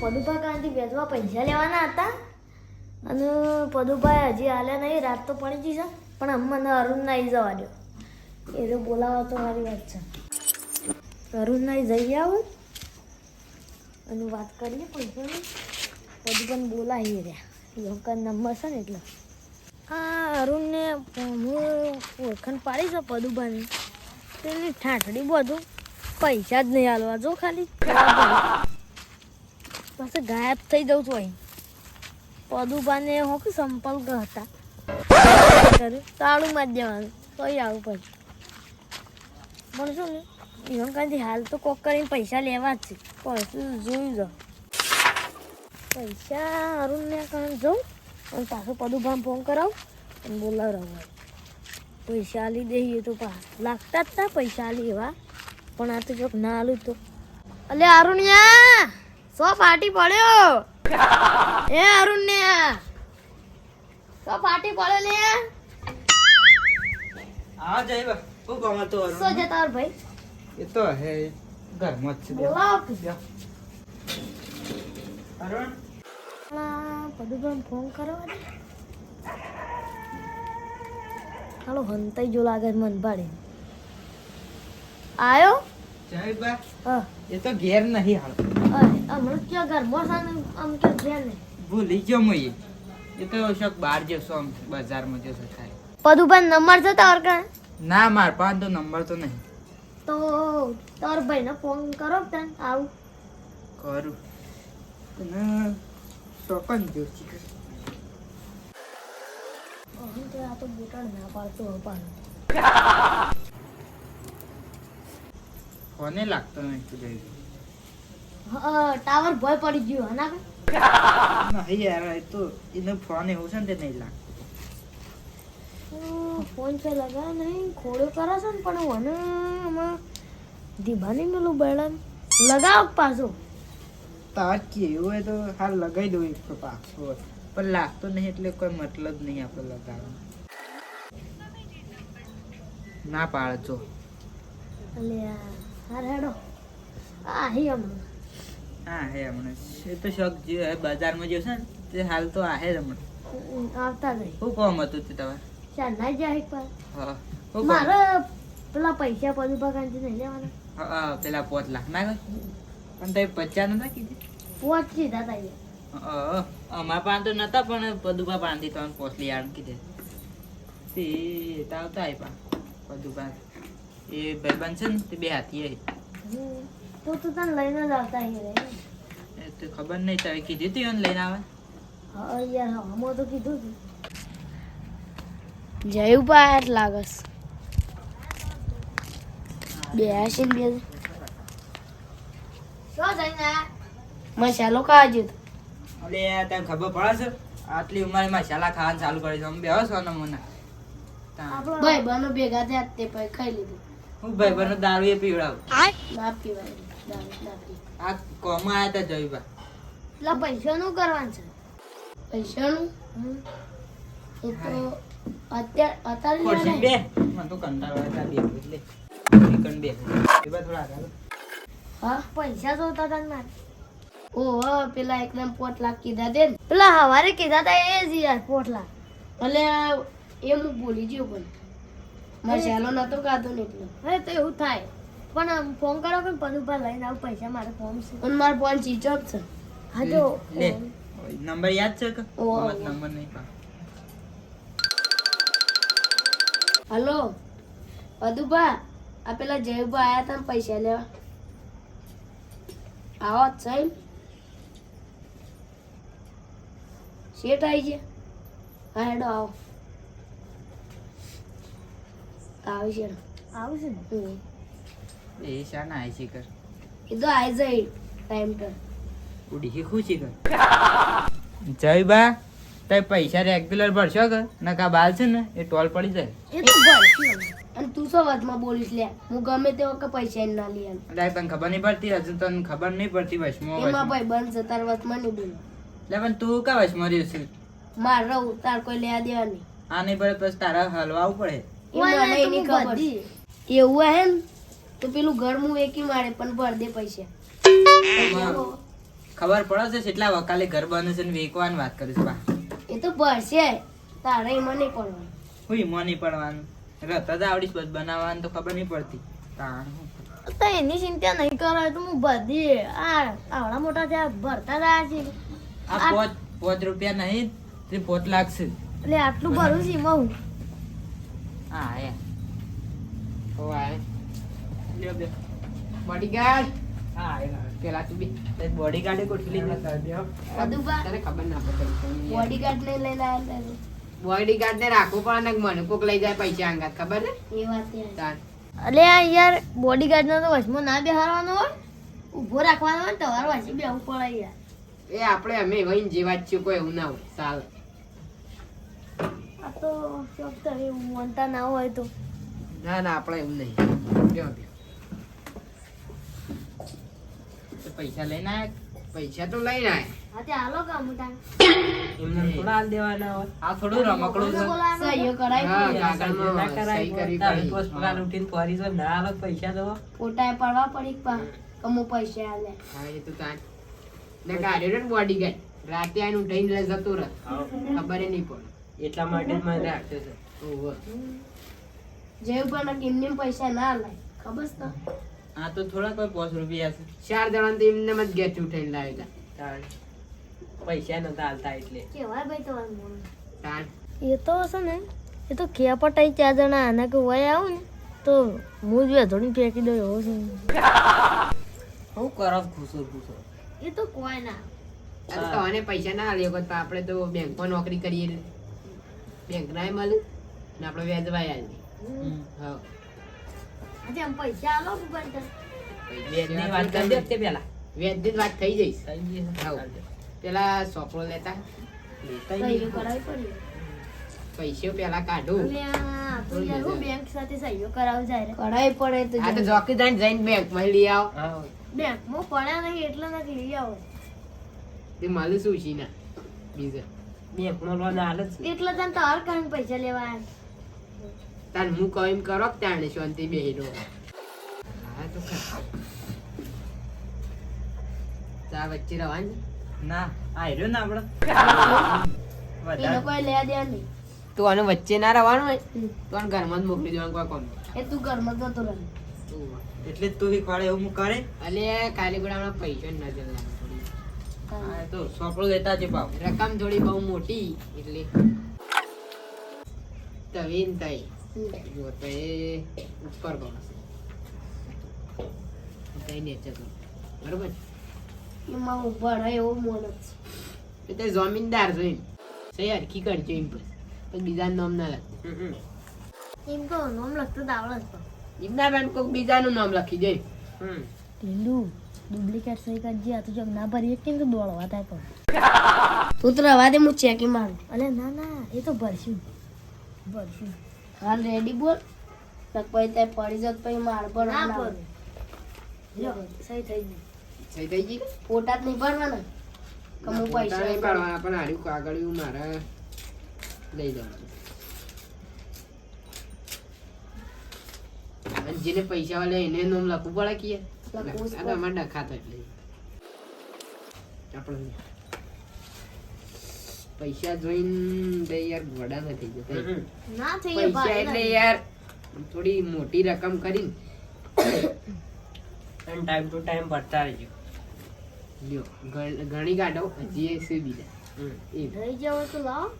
પદુભા કાંથી વેચવા પૈસા લેવાના હતા. અને પદુભાઈ હજી આલ્યા નહીં, રાત તો પડી જશે પણ પણ અમને અરુણ નાઈ જવા દો એ તો બોલાવો તો મારી વાત છે. અરુણ નાઈ જઈ આવું અને વાત કરીએ પૈસાની? પદુભાઈને બોલાવી રહ્યા. લોકલ નંબર છે ને એટલે. આ અરુણને હું ઓળખાણ પાડી છે પદુભાની તેની ઠાઠડી બધું. પૈસા જ નહીં હાલવા જો ખાલી. પાછું ગાયબ થઈ જવું છું અહીં પદુભાને હું કે સંપર્ક હતા. તાળું માં જવાનું તોય આવું પછી પણ શું ને? ઈવન કાંથી હાલ તો કોક કરીને પૈસા લેવા જ છે. પછી જોયું જાઉં પૈસા અરુણને કારણે જાઉં? અને પાછું પદુભાન ફોન કરાવું અને બોલાવરાવું પૈસા આલી દઈએ તો પા લાગતા જ તા પૈસા લેવા. પણ આ તો ના આલું તો. અલે અરુણ્યા! સો ફાટી પડ્યો. એ અરુણ્યા સો ફાટી પડ્યો ને હા જય બા. શું કામ સો જતા ભાઈ? એ તો હે ઘરમાં જ છે બે. બોલાવો. કે લ્યો. અરુણ પદુભાઈ ફોન કરો હાલો હંતાઈ જો લાગે મન પાડે આયો? જય બા. એ તો ઘેર નહીં હાલ. ભૂલી ગયો હું એ તો શોક બહાર જશો આમ બજારમાં જશો થાય. પદુભાઈ નંબર છે તાર કા ના માર પાસે તો નંબર તો નહીં. તો તાર ભાઈને ફોન કરો તન? આવું. કરું. તને શોકન જોશી તો આ તો બોટાડ ના પાડતો ફોને લાગતો નહીં તું જઈ ટાવર ભય પડી ગયો હના નહીં યાર એ તો એનો ફોન એવું છે ને તે નહીં લાગ. ફોન પે લગા નહીં ખોડ્યો કરે છે ને પણ મને આમાં દીભા નહીં મેલું બેડા લગાવ પાછો. તાર કેવું હોય તો હાલ લગાવી દઉં એક પાછો પણ લાગતો નહીં એટલે કોઈ મતલબ નહીં આપણે લગાવવાનો. ના પાડજો. અલ્યા હાર હેડો. આ હી હમણાં હા હે હમણાં. એ તો શોખ જે બજારમાં જે છે ને તે હાલ તો આ જ હમણાં. આવતા નહીં. શું કામ હતું તે તમારે? ચાલ જાય પર હા? મારે પેલા પૈસા પદુ પગાંથી નહીં લેવાના. હા, પેલા પોત લાખ ના ગઈ પણ તે પચાસ નતા કીધી? પોચ અમારા પાસે તો નતા પણ પદુભા પાસેથી તમને પોસલી આણ કીધે. તે તો આવતા આપ્યા પદુભા. એ ભાઈબંધ છે ને તે બે હાથી આવી તો તું તને લઈને જ આવતા અહીં રે. એ તો ખબર નહીં તમે કીધી હતી એને લઈને આવે હા યાર હમો તો કીધું તું. જયું પાર લાગસ. બે આશીન બે. શું જઈને મસાલો ખાજો અલે તને ખબર પડે છે? આટલી ઉંમરે મસાલા ખાવાનું ચાલુ કરી છે. અમે બેહો છો ને મને. ભાઈ બનો ભેગા થયા તે પછી ખાઈ લીધું. હું ભાઈ બનો દારૂ એ પીવડાવું. ના પીવાય. આ કોમાં આવ્યા હતા જયભા પેલા પૈસાનું કરવાનું છે. પૈસાનું? એ તો અત્યારે અત્યારે ખુરશી. બે. મને તો કંટાળો આવે બે એટલે. એકન બે. એ બા થોડા આગળ હા પૈસા જોતા તા મારે. ઓહો પેલા એકદમ પોટલા કીધા દે પેલા હવારે કીધા તા એ જ યાર પોટલા એટલે એ હું ભૂલી ગયો પણ. મસાલો નતો કાધો ને એટલે. હે તો એવું થાય. પણ ફોન કરો કે પદુભા લઈને આવું પૈસા મારે ફોન છે. પણ મારો ફોન સ્વિચ ઓફ છે. હા જો લે નંબર યાદ છે કે? ઓ. નંબર નહીં પા હલો પદુભા આ પેલા જયભા આયા તા પૈસા લેવા. આવો જ છે શેઠ આવી છે? હા હેડો આવો. આવશે આવશે ને? એ શાના આઈ શીખર એ તો આવી જાય ટાઈમ પર. ઉડી શી ખુશી કર જયબા તે પૈસા રેગ્યુલર ભરશો કે? નકા બાલ છે ને એ ટોલ પડી જાય. એ તો ભરશું અને તું શું વાતમાં બોલીશ લે? હું ગમે તે વખત પૈસા ના તને ખબર નહીં પડતી? હજુ તને ખબર નહીં પડતી વચમાં એમાં ભાઈ બંધ છે તાર વાતમાં નહીં બોલો. એટલે પણ તું કા વચમાં રહ્યો છે? માર રહું તાર કોઈ લેવા દેવા નહીં. આ નહીં પડે પછી તારા હલવાવું પડે. એ મને ખબર. એવું હે ને? તો પેલું ઘર હું વેકી મારે પણ ભર દે પૈસા. ખબર પડે છે કેટલા વકાલે ઘર બને છે ને વેકવાની વાત કરીશ બા એ તો ભરશે. તારે એમાં નહીં પડવાનું. હું નહીં પડવાનું. રતા જ આવડીશ બસ બનાવવાનું તો ખબર નહીં પડતી. તો એની ચિંતા નહીં કરો તો હું બધી આ આવડા મોટા થયા ભરતા રહ્યા છે. આ પોત પોચ રૂપિયા નહીં તે પોત લાગશે. એટલે આટલું ભરું છું એમાં હું. હા એ બોડીગાર્ડ હા પેલા તું બી. એ ગોઠવી તને ખબર ના પડે બોડીગાર્ડ લઈ આવ્યા બોડીગાર્ડ ને રાખવું પણ ને મને કોક લઈ જાય પૈસા અંગાત ખબર ને એ વાત અલે યાર બોડીગાર્ડ નો તો વચમાં ના બેહારવાનો હોય. ઊભો રાખવાનો હોય ને તમારે પડે યાર. એ આપણે અમે વહીને જ છીએ કોઈ એવું ના હોય. સાલ. આ તો એવું માનતા ના હોય તો. ના ના આપણે એવું નહીં બેહો, બેહો. તો પૈસા લઈને આયા પૈસા તો લઈને આય હા તે હાલો કામ મોટા એમને થોડા હાલ દેવાના હોય. આ થોડું રમકડું છે. સહીઓ હા, કરાવી કાગળમાં સહી કરવી પડે. ફોટા પડવા પડી પા કમો પૈસા આલે. હા, એ તો તાર. ને ને રાતે આઈને ઉઠાઈને જતો રહે. ખબર નહીં પડે. એટલા માટે મને રાખ્યો છે. ઓહો. જેવું પણ કેમને પૈસા ના આલે. ખબર તો. આ તો થોડા કોઈ પાંચ રૂપિયા છે ચાર જણા તો એમને જ ગેટ ઉઠાઈને લાવેલા પૈસા નતા હાલતા એટલે. કેવાય ભાઈ તો મોણ એ તો છે ને એ તો ક્યાં પટાઈ ચાર જણા આના કે વય આવું ને તો હું જ વેધોડી ફેંકી દઉં એવો છે. હું કરો ખુશો ખુશો એ તો કોઈ ના. તને પૈસા ના લે વખત આપણે તો બેંકમાં નોકરી કરીએ બેંક ના મળે ને આપણે વ્યાજવાય આલી હા. પૈસા આલો વેદની વાત કરી દે તે પેલા. વાત થઈ જઈશ. પેલા સોપડો લેતા. પૈસો પેલા કાઢું. હું બેંક સાથે સહીઓ કરાવ જાય કરાવી પડે આ તો જોકી જઈને જઈને બેંકમાં લઈ આવો. બેંક બેંકમાં પડ્યા નહીં એટલે નથી લઈ આવો. તે માલું શું છે ના બીજે લોન હાલે એટલે તને તાર કાંઈ પૈસા લેવા આવ્યા તાર હું કહું એમ કરો કે તાણે શાંતિ બેહી રહો હા તો ખરા. વચ્ચે રવાની? ના આ હેર્યો ને આપડે. એને કોઈ લેવા દેવા નહીં. તું આને વચ્ચે ના રહેવાનું હોય? તો આને ઘરમાં જ મોકલી દેવાનું કોઈ કોણ એ તું ઘરમાં જતો રહે એટલે જ તું શીખવાડે એવું હું કરે? અલે કાલે ગોળા હમણાં પૈસા હા, એ તો સોપડો લેતા છે ભાવ રકમ થોડી બહુ મોટી એટલે. તવીન તઈ. જો તો બરોબર એમાં ઊભા રહે એવો મોણ જ એટલે જમીનદાર છો એમ કરજો એમ પછી પછી બીજા નામ ના લખ એમ તો નોમ લખતો જ આવડે જ એમના બેન કોઈક બીજાનું નામ લખી દે ઢીંડુ ડુપ્લિકેટ સહી કરજે આ તો જગ ના ભરીએ કેમ તો દોડવા થાય પણ તું તો દે હું ચેકી મારું. અલે, ના ના, એ તો ભરશું. ભરશું. હાલ રેડી બોલ. પછી તે પડી જત પછી માર પર ના પર સહી થઈ ગઈ સહી થઈ ગઈ ફોટા જ નહીં ભરવાના? કમો પૈસા નહીં પાડવાના પણ હાર્યું કાગળિયું મારે લઈ જવાનું. જેને પૈસા વાળા એને નામ લખવું પડે કે યાર? લખવું જ આ તો અમારે ડખાતો એટલે. આપણે પૈસા જોઈને બે યાર ઘોડા નથી જતા ના થઈ પૈસા એટલે યાર થોડી મોટી રકમ કરીને. અને ટાઈમ ટુ ટાઈમ ભરતા રહેજો. લ્યો ગણ- ગણી કાઢો હજી એ છે બીજા. એ. થઈ જાવ તો લાવો.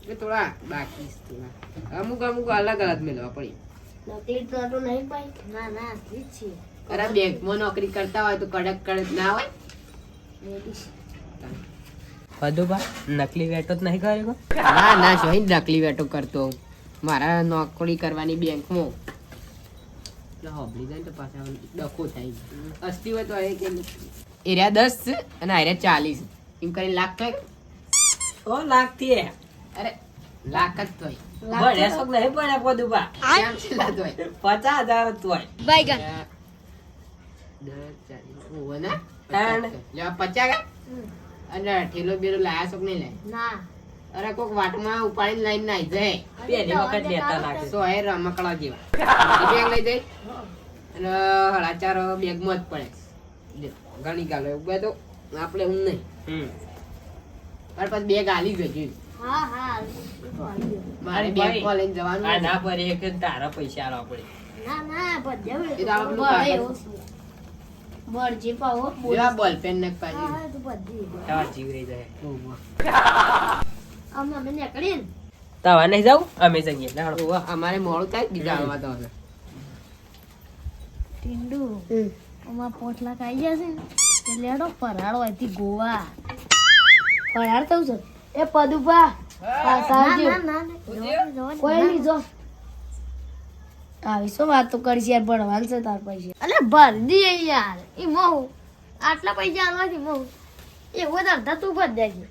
એટલે થોડા બાકી થોડા. અમુક અમુક અલગ અલગ મેળવા પડી. નકલી તો નહીં ભાઈ. ના ના ઠીક છે. અરે બેંકમાં નોકરી કરતા હોય તો કડક કડક ના હોય. બધું નકલી વેટો જ નહીં કર્યો ના ના શોહીન નકલી વેટો કરતો મારા નોકરી કરવાની બેંકમાં. હોબળી જાય તો પાછા ડખો થાય. અસ્તી હોય તો એ કે એરિયા દસ છે અને આર્યા ચાલીસ. એમ કરી લાખ થાય? લાખથી અરે લાખ જ તોય ભણ્યા શોખ નહીં ભણ્યા પચાસ હજાર જ હોય. દસ ચાલીસ ઓહો ના પચાસ અને ઠેલો બેલો લાયા છો નહીં લાય? ના. અરે કોક વાટમાં ઉપાડીને લઈને નાઈ જાય. પેલી વખત લેતા લાગે. સો એ રમકડા જેવા. બેગ લઈ જાય. અને હળાચાર બેગમાં જ પડે. ઘણી ગાલો એવું તો આપણે હું નહીં. હમ. મારે પછી બેગ હાલી ગઈ. મારે બેગ લઈને જવાનું ના પરે એક તારા પૈસા આવવા પડે. ના ના ભજ્યા પાવો બોલા. બોલ. પેન બોલપેન ને પાછી હા, તો બધી તાર જીવ રહી જાય. આમ અમે નીકળીએ ને. તાવા નહીં જાવ અમે જઈએ. લાડો ઓવા, અમારે મોડું થાય બીજા આવવા તો હવે. ટીંડુ અમાર પોટલા ખાઈ જશે ને. તે લેડો ફરાળો હોયથી ગોવા. ફરાળ થયું છે? એ પદુભા આવજો. કોઈ નહીં જો. આવી. શું વાતો કરશે યાર? ભણવાનું છે તાર પૈસા અલે ભર દઈએ યાર. એ મોહ આટલા પૈસા આલવાથી મોહ એ જ થતું ભર દેજે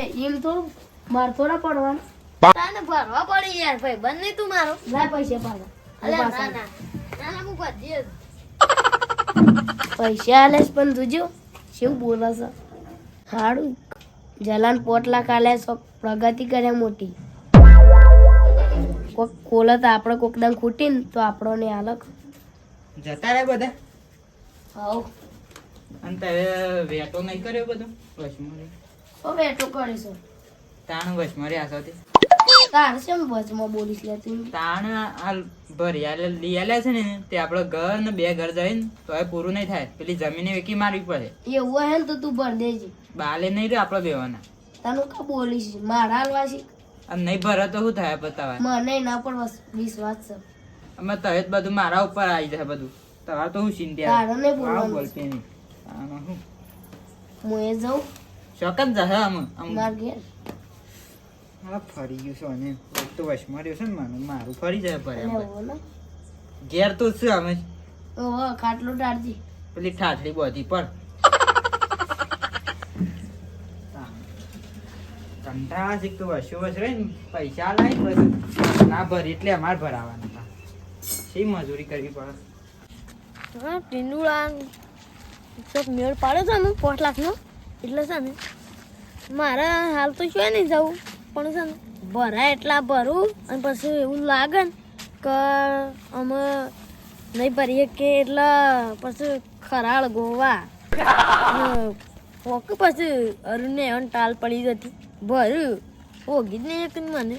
એ એમ થોડું. માર થોડા પડવાનું તને ભરવા પડી યાર ભાઈ. બંને તું મારો. લાય પૈસા પાડો અલે ના ના. ના ના હું ભર દઈશ. પૈસા આલેસ પણ તુજો શું બોલાસ છે હારું જલાન પોટલા કાલે પ્રગતિ કરે મોટી. કોક ખોલે તો આપણે કોક દાન ખૂટી તો આપણો ને આલક જતા રહે બધા? હાઉ અને તારે વેટો નહીં કર્યો બધું? વચમાં ઓ વેટો કરીશું. તાણ વચમાં રહ્યા છો તાણ શેમ વચમાં બોલીશ લે તું. તાણ ભરિયાલે લઈ આલ્યા છે ને તે આપણે ઘર ને બે ઘર જઈને તો એ પૂરું નહીં થાય. પેલી જમીને વેકી મારવી પડે. એવું હે ને તો તું ભર દેજે. બાલે નહીં રહ્યો આપણે બેવાના. તને કા બોલીશ? મારા હાલવા નહીં ભરે તો શું થાય બતાવા મને ના પણ વિશ્વાસ છે. અમે તો જ બધું મારા ઉપર આવી જાય બધું. તમારે તો હું ચિંતા તારે નહીં બોલવાનું. બોલતી નહીં. આમાં શું? હું એ જાઉં. ચોક્કસ જશે આમ આમ. માર ઘેર. હા ફરી ગયું છે અને એક તો વચમાં રહ્યો છે ને મારું મારું ફરી જાય એટલે ભરે એવું ને ઘેર તો શું અમે ઓહો ખાટલો ટાળજી. પેલી ઠાઠડી બધી પર. કંટાળા શીખતું વસ્તુ વસ પૈસા લાવી બધું. ના ભરી એટલે અમારે ભરાવાના હતા. શી મજૂરી કરવી પડે? હા, ટીંડુળા ચોક મેળ પાડ્યો છે ને, પાંચ લાખનો? એટલે છે ને, મારે હાલ તો શું નહીં જવું, પણ છે ને, ભરાય એટલા ભરું અને પછી એવું લાગે ને કે અમે નહીં ભરીએ કે એટલે પછી ખરાળ ગોવા. પોક પછી અરુણને એવન ટાલ પડી જતી ભર્યું હોગી જ નહીં એક મને.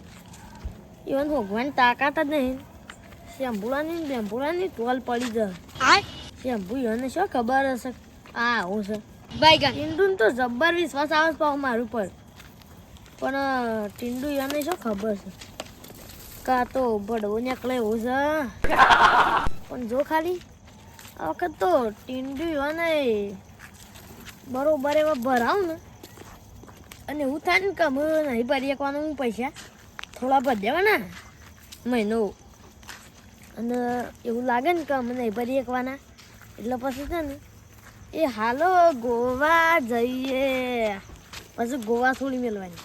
એવન હોગવાની તાકાત જ નહીં. શેમ્પુડાની ને બેમ્પુડાની ટોલ પડી જાય. શેમ્પુ એને શું ખબર હશે? આ આવું છે ટીંડુ તો જબ્બર વિશ્વાસ આવે છે પાછો મારું પર પણ ટીંડુ એને શું ખબર છે? કા તો ભડવો નીકળે એવું છે પણ જો ખાલી આ વખત તો ટીંડુ એને બરોબર એવા ભરાવ ને. અને એવું થાય ને કમ નહીં ભરી શકવાનું હું પૈસા થોડા ભરી દેવાના. મહિનો. અને એવું લાગે ને કે અમે નહીં ભરી શકવાના એટલે પછી છે ને, એ હાલો ગોવા જઈએ. પછી ગોવા થોડી મેળવાની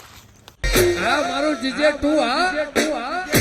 હા, મારું જીજે તું હા તું હા.